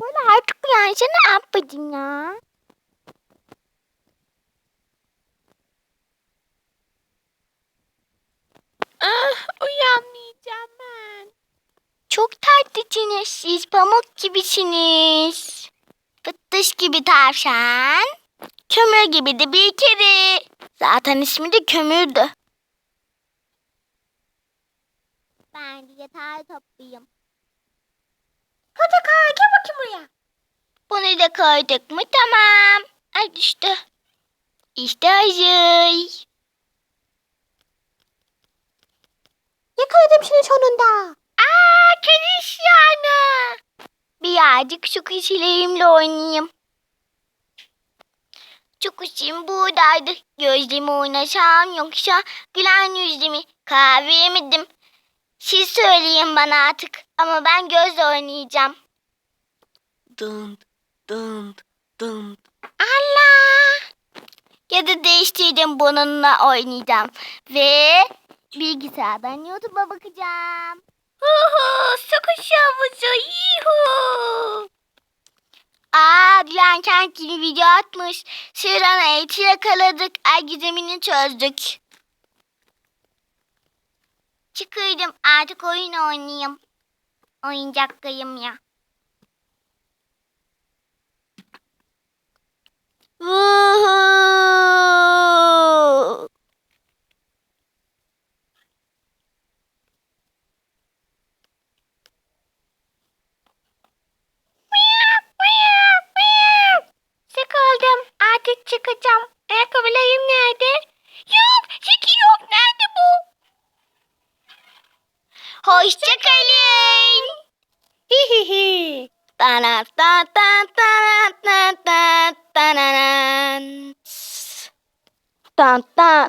Böyle artık uyansana ne yapmadın ya? Ah, uyanmayacağım ben. Çok tatlısınız siz pamuk gibisiniz. Fıttış gibi tavşan. Kömür gibi de bir kere. Zaten ismi de kömürdü. Ben yatağı toplayayım. Hadi kay gel bakayım buraya. Bunu da koyduk mu tamam. Ay düştü. İşte hazır. Yakaladım seni sonunda. Aa kediş yani. Birazcık şu kişilerimle oynayayım. Çok işim buradaydı. Gözlerimi oynasam yoksa gülen yüzlü kahve yemedim. Siz söyleyin bana artık ama ben gözle oynayacağım. Dın dın dın. Allah! Ya da değiştirdim bununla oynayacağım. Ve bilgisayardan YouTube'a bakacağım. Huhu, sıkış havuzu. Yuhu. Dilan Kent yeni video atmış. Sırana eti yakaladık. Ay gizemini çözdük. Çıkıyordum artık oyun oynayayım. Oyuncaklıyım ya. Hoşçakalın. Hihihi. Tana ta ta ta ta ta ta na nan. Tan ta.